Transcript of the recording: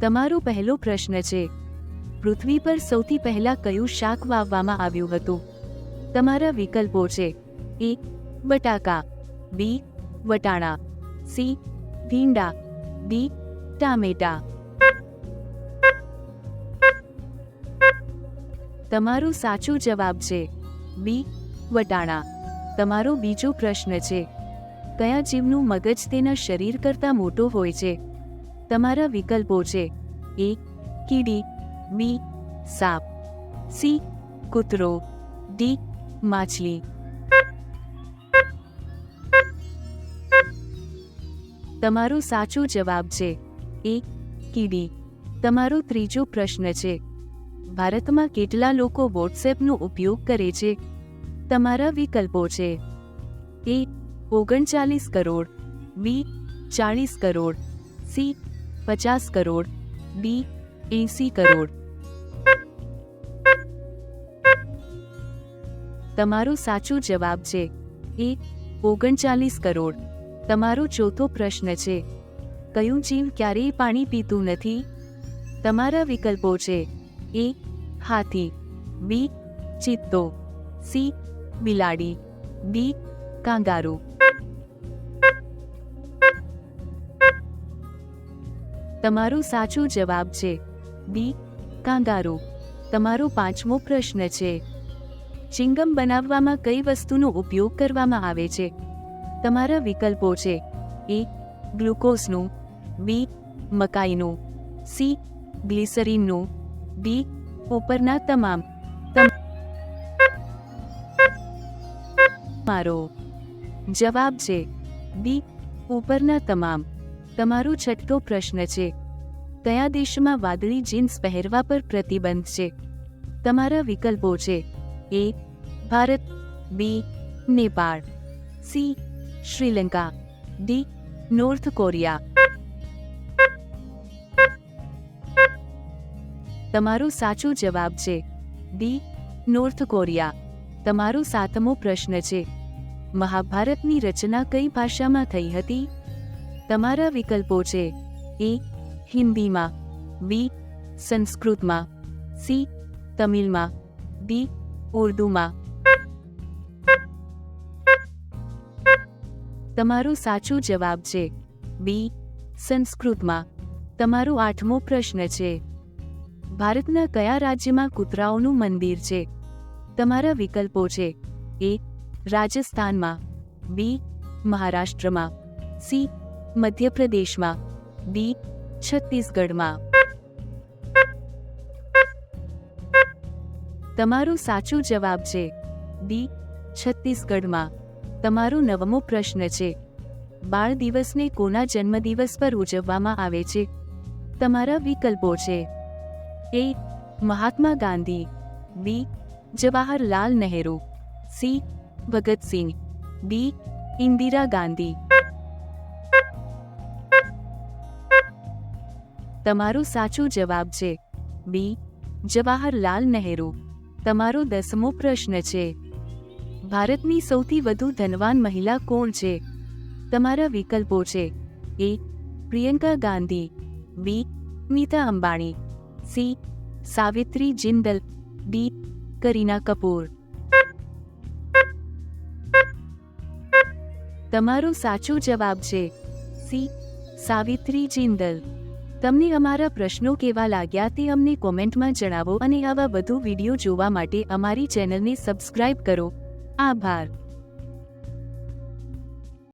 તમારો પહેલો પ્રશ્ન છે. પૃથ્વી પર સૌથી પહેલા કયું શાક વાવવામાં આવ્યું હતું? તમારા વિકલ્પો છે. એ, બટાકા. બી, વટાણા. સી, ભીંડા. ડી, ટામેટા. તમારો સાચો જવાબ છે. બી, વટાણા. તમારો બીજો પ્રશ્ન છે. કયા જીવનું મગજ તેના શરીર કરતાં મોટો હોય છે? તમારા વિકલ્પો છે. એ, કીડી, બી, સાપ, સી, કૂતરો, ડી, માછલી. તમારો સાચો જવાબ છે. એ, કીડી. તમારો ત્રીજો પ્રશ્ન છે. ભારતમાં કેટલા લોકો વોટ્સએપનો ઉપયોગ કરે છે? તમારા વિકલ્પો છે. એ, ઓગણચાલીસ કરોડ, બી, ચાળીસ કરોડ, સી પચાસ કરોડ ડી એંસી કરોડ. તમારો સાચો જવાબ છે, એ, ઓગણચાલીસ કરોડ. તમારો ચોથો પ્રશ્ન છે, કયું જીવ ક્યારેય પાણી પીતું નથી? તમારા વિકલ્પો છે, એ, હાથી, બી, ચિત્તો, સી, બિલાડી, ડી, કાંગારૂ. તમારો સાચો જવાબ છે. બી કાંગારો. તમારો પાંચમો પ્રશ્ન છે. ચિંગમ બનાવવામાં કઈ વસ્તુનો ઉપયોગ કરવામાં આવે છે? તમારા વિકલ્પો છે. એ ગ્લુકોઝનું. બી મકાઈનું. સી ગ્લિસરીનનું. ડી ઉપરના તમામ. મારો જવાબ છે. બી ઉપરના તમામ. તમારો છઠ્ઠો પ્રશ્ન છે. કયા દેશમાં વાદળી જીન્સ પહેરવા પર પ્રતિબંધ છે? તમારા વિકલ્પો છે. A, Bharat, B, Nepal, C, Sri Lanka, D, North Korea. તમારો સાચો જવાબ છે. D, North Korea. તમારો સાતમો પ્રશ્ન છે. મહાભારતની રચના કઈ ભાષામાં થઈ હતી? તમારા વિકલ્પો છે. એ, હિન્દીમાં. બી, સંસ્કૃતમાં. સી, તમિલમાં. ડી, ઉર્દુમાં. તમારો સાચો જવાબ છે. બી, સંસ્કૃતમાં. તમારો આઠમો પ્રશ્ન છે. ભારતના કયા રાજ્યમાં કૂતરાઓનું મંદિર છે? તમારા વિકલ્પો છે. એ, રાજસ્થાનમાં. બી, મહારાષ્ટ્રમાં. સી મધ્યપ્રદેશમાં, ડી, છત્તીસગઢમાં. તમારો સાચો જવાબ છે, ડી, છત્તીસગઢમાં. તમારો નવમો પ્રશ્ન છે, બાળ દિવસને કોના જન્મદિવસ પર ઉજવવામાં આવે છે? તમારા વિકલ્પો છે, A, Mahatma Gandhi, B, Jawaharlal Nehru, C, Bhagat Singh, D, Indira Gandhi. તમારો સાચો જવાબ છે. બી જવાહરલાલ નહેરુ. તમારો દસમો પ્રશ્ન છે. ભારતની સૌથી વધુ ધનવાન મહિલા કોણ છે? તમારા વિકલ્પો છે. A Priyanka Gandhi. B Nita Ambani. C Savitri Jindal. D Kareena Kapoor. તમારો સાચો જવાબ છે. સી સાવિત્રી જિંદલ. તમને અમારા પ્રશ્નો કેવા લાગ્યા તે અમને કોમેન્ટમાં જણાવો અને આવા વધુ વીડિયો જોવા માટે અમારી ચેનલને સબસ્ક્રાઇબ કરો. આભાર.